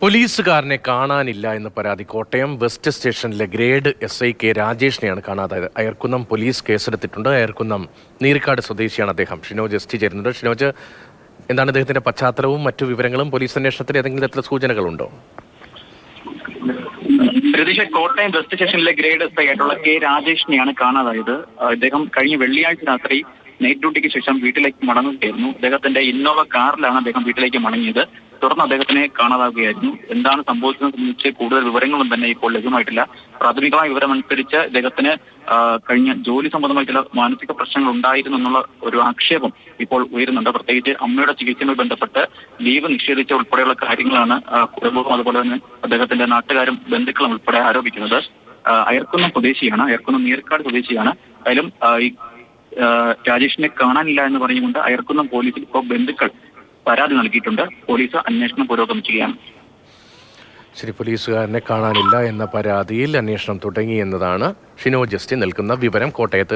പോലീസുകാരനെ കാണാനില്ല എന്ന പരാതി. കോട്ടയം വെസ്റ്റ് സ്റ്റേഷനിലെ ഗ്രേഡ് എസ് ഐ കെ രാജേഷിനെയാണ് കാണാതായത്. അയർക്കുന്നം പോലീസ് കേസെടുത്തിട്ടുണ്ട്. അയർക്കുന്നം നീരിക്കാട് സ്വദേശിയാണ് അദ്ദേഹം. ഷിനോജ് എസ് ടി ചേരുന്നുണ്ട്. ഷിനോജ് എന്താണ് അദ്ദേഹത്തിന്റെ പശ്ചാത്തലവും മറ്റു വിവരങ്ങളും? പോലീസ് അന്വേഷണത്തിൽ ഏതെങ്കിലും തരത്തിലുള്ള സൂചനകളുണ്ടോ? കോട്ടയം വെസ്റ്റ് സ്റ്റേഷനിലെ ഗ്രേഡ് എസ് ഐ ആയിട്ടുള്ള കെ രാജേഷിനെയാണ് കാണാതായത്. അദ്ദേഹം കഴിഞ്ഞ വെള്ളിയാഴ്ച രാത്രി നൈറ്റ് ഡ്യൂട്ടിക്ക് ശേഷം വീട്ടിലേക്ക് മടങ്ങുകയായിരുന്നു. അദ്ദേഹത്തിന്റെ ഇന്നോവ കാറിലാണ് അദ്ദേഹം വീട്ടിലേക്ക് മടങ്ങിയത്. തുടർന്ന് അദ്ദേഹത്തിനെ കാണാതാവുകയായിരുന്നു. എന്താണ് സംഭവിച്ചതെന്ന് സംബന്ധിച്ച് കൂടുതൽ വിവരങ്ങളും തന്നെ ഇപ്പോൾ ലഭ്യമായിട്ടില്ല. പ്രാഥമികമായ വിവരം അനുസരിച്ച് ഇദ്ദേഹത്തിന് കഴിഞ്ഞ ജോലി സംബന്ധമായ ചില മാനസിക പ്രശ്നങ്ങൾ ഉണ്ടായിരുന്നു എന്നുള്ള ഒരു ആക്ഷേപം ഇപ്പോൾ ഉയരുന്നുണ്ട്. പ്രത്യേകിച്ച് അമ്മയുടെ ചികിത്സയുമായി ബന്ധപ്പെട്ട് ലീവ് നിഷേധിച്ച ഉൾപ്പെടെയുള്ള കാര്യങ്ങളാണ് കുടുംബവും അതുപോലെ തന്നെ അദ്ദേഹത്തിന്റെ നാട്ടുകാരും ബന്ധുക്കളും ഉൾപ്പെടെ ആരോപിക്കുന്നത്. അയർക്കുന്നം സ്വദേശിയാണ് അയർക്കുന്നം നീർക്കാട് സ്വദേശിയാണ്. അതിലും ഈ രാജേഷിനെ കാണാനില്ല എന്ന് പറഞ്ഞുകൊണ്ട് അയർക്കുന്നം പോലീസിൽ ഇപ്പോൾ ബന്ധുക്കൾ പരാതി നൽകിയിട്ടുണ്ട്. പോലീസ് അന്വേഷണം പുരോഗമിക്കുകയാണ്. ശരി പോലീസുകാരനെ കാണാനില്ല എന്ന പരാതിയിൽ അന്വേഷണം തുടങ്ങി എന്നതാണ് ഷിനോ നിൽക്കുന്ന നൽകുന്ന വിവരം കോട്ടയത്ത്